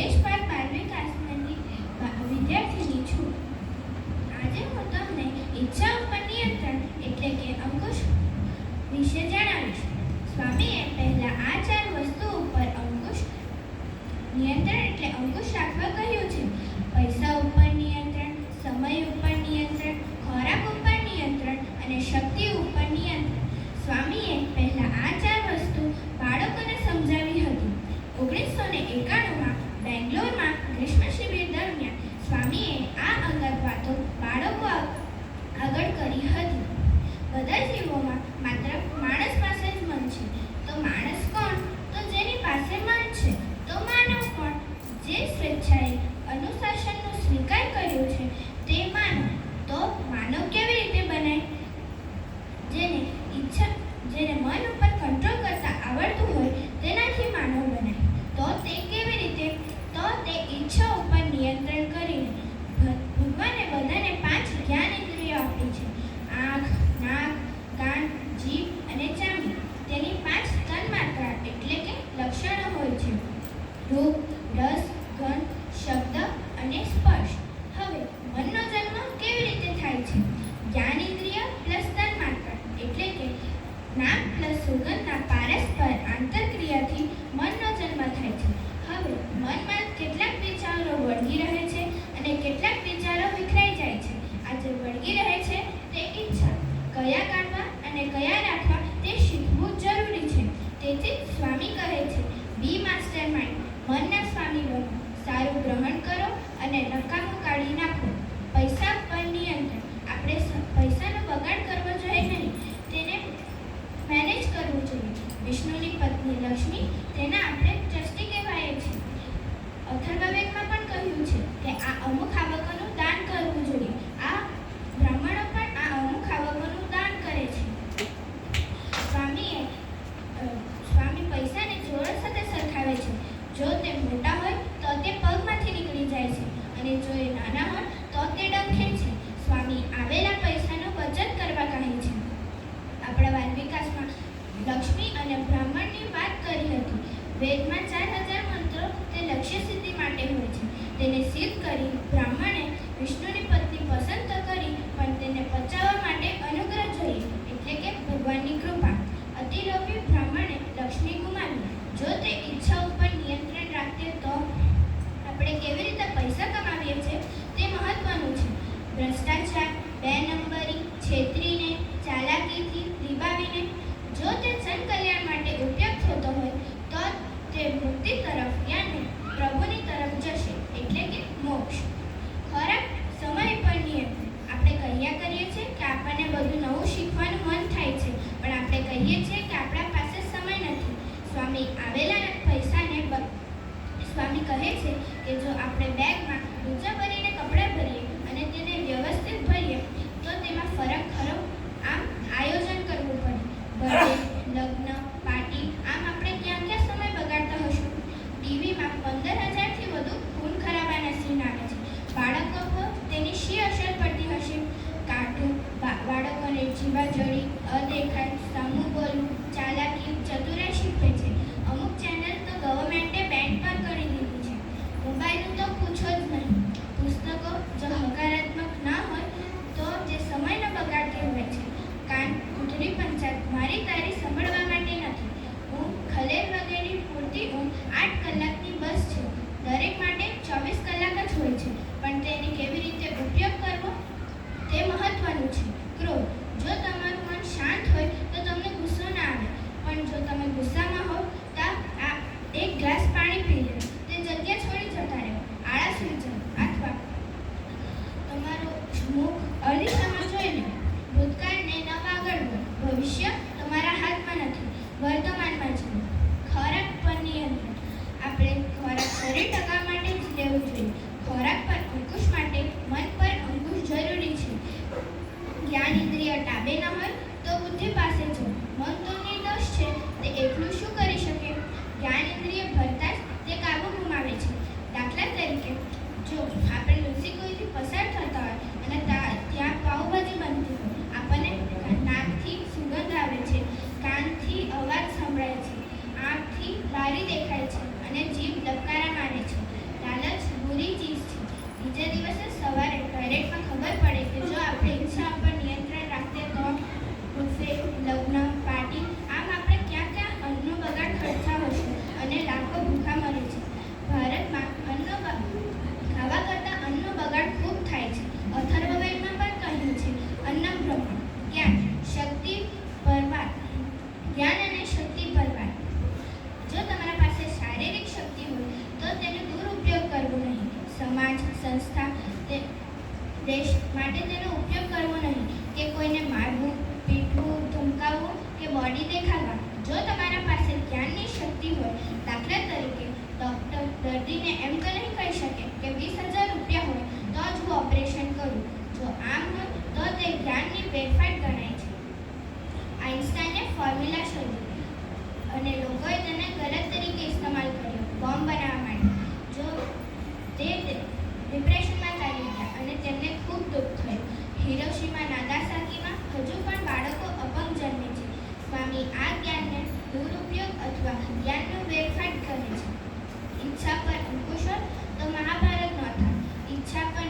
હરેશ પર બારમી ક્લાસમાંની વિદ્યાર્થીની છું. આજે હું તમને ઈચ્છા ઉપર નિયંત્રણ એટલે કે અંકુશ વિશે જણાવીશ. સ્વામીએ પહેલા આ ચાર વસ્તુ ઉપર અંકુશ નિયંત્રણ એટલે અંકુશ રાખવા કહ્યું છે. પૈસા ઉપર નિયંત્રણ, સમય ઉપર નિયંત્રણ, ખોરાક ઉપર નિયંત્રણ અને શક્તિ ઉપર નિયંત્રણ. સ્વામીએ પહેલા આ ચાર વસ્તુ બાળકોને સમજાવી હતી. ઓગણીસો ને એકાણુંમાં બેંગ્લોરમાં ગ્રીષ્મ શિબિર દરમિયાન સ્વામીએ આ અંગત વાતો બાળકો આ- આગળ કરી હતી બધા જીવોમાં માત્ર માણસ પાસે જ મન છે તો માણસ કોણ તો જેની પાસે મન છે તો માનવ કોણ જે સ્વેચ્છાએ અનુશાસનનો સ્વીકાર કર્યો છે તે માનવ તો માનવ કેવી રીતે બનાય જેને ઈચ્છા જેને મન ઉપર કંટ્રોલ કરતા આવડતું હોય તેનાથી માનવ બનાય તો તે કેવી રીતે તો ઈચ્છા ઉપર નિયંત્રણ કરીને ભ- ભગવાને બધાને પાંચ જ્ઞાન ઇન્દ્રિયો આપી છે આંખ નાક કાન જીભ અને ચામડી તેની પાંચ તન્માત્રા એટલે કે લક્ષણો હોય છે રૂપ રસ ગંધ શબ્દ અને સ્પર્શ હવે મનનો જન્મ કેવી રીતે થાય છે જ્ઞાન ઇન્દ્રિય પ્લસ તન્માત્રા એટલે કે નાક પ્લસ સુગંધના પારસ્પર આંતરક્રિયાથી મનનો જન્મ થાય છે હવે મનમાં કેટલાક વિચારો વળગી રહે છે અને કેટલાક વિચારો વિખરાઈ જાય છે આ જે વળગી રહે છે તે ઈચ્છા કયા કાઢવા અને કયા રાખવા તે શીખવું જરૂરી છે તેથી સ્વામી કહે છે, બી માસ્ટર માઇન્ડ મનના સ્વામી બનો. સારું ગ્રહણ કરો અને નકામું કાઢી નાખો. પૈસા પર નિયંત્રણ. આપણે સ- પૈસાનો બગાડ કરવો જોઈએ નહીં તેને મેનેજ કરવું જોઈએ વિષ્ણુની પત્ની લક્ષ્મી તેના આપણે ટ્રસ્ટી કહેવાય છે અથર્વવેદમાં પણ કહ્યું છે કે આ અમુક આવકોનું દાન કરવું જોઈએ આ બ્રાહ્મણો પણ આ અમુક આવકોનું દાન કરે છે સ્વામીએ અ, સ્વામી પૈસાને ચોર સાથે સરખાવે છે જો તે મોટા હોય તો તે પગમાંથી નીકળી જાય છે અને જો એ નાના હોય તો તે ડંખે છે. સ્વામી આવેલા પૈસાનો બચત કરવા કહે છે. આપણા બાલ લક્ષ્મી અને બ્રાહ્મણની વાત કરી હતી. વેદમાં ચાર હજાર મંત્રો તે લક્ષ્ય સિદ્ધિ માટે હોય છે. તેને સિદ્ધ કરી બ્રાહ્મણે વિષ્ણુની પત્ની પસંદ તો કરી, પણ તેને પચાવવા માટે અનુગ્રહ જોઈએ. એટલે કે ભગવાનની કૃપા. અતિલોભી બ્રાહ્મણે લક્ષ્મી ગુમાવી. જો તે ઈચ્છા ઉપર નિયંત્રણ રાખે તો આપણે કેવી રીતે પૈસા કમાવીએ છીએ તે મહત્વનું છે ભ્રષ્ટાચાર, બે નંબરી, છેતરીને, ચાલાકીથી લીબાવીને જો તે જનકલ્યાણ માટે ઉપયોગ થતો હોય, તો તે મુક્તિ તરફ યાને પ્રભુની તરફ જશે, એટલે કે મોક્ષ. ખોરાક સમય પર નિયંત્રણ આપણે કહ્યા કરીએ છીએ કે આપણને બધું નવું શીખવાનું મન થાય છે, પણ આપણે કહીએ છીએ વર્તમાનમાં છે ખોરાક પર નિયંત્રણ. આપણે ખોરાક શરીર ટકા માટે જ લેવું જોઈએ. ખોરાક પર અંકુશ માટે મન પર અંકુશ જરૂરી છે. જ્ઞાન ઇન્દ્રિય ટાબે ન હોય માટે તેનો ઉપયોગ કરવો નહીં કે કોઈને મારવું, પીટવું, ધમકાવવું કે બોડી દેખાડવા. જો તમારા પાસે જ્ઞાનની શક્તિ હોય, દાખલા તરીકે ડૉક્ટર દર્દીને એમ તો નહીં કહી શકે કે વીસ હજાર રૂપિયા હોય, તો જ હું ઓપરેશન કરું. જો આમ હોય, તો તે જ્ઞાનની વેરફાટ ગણાય હજુ પણ બાળકો અપંગ જન્મે છે. સ્વામી આ જ્ઞાનને દુરુપયોગ અથવા જ્ઞાનનો વેરફાટ કરે છે. ઈચ્છા પર અંકુશ તો મહાભારત ન થાય ઈચ્છા પર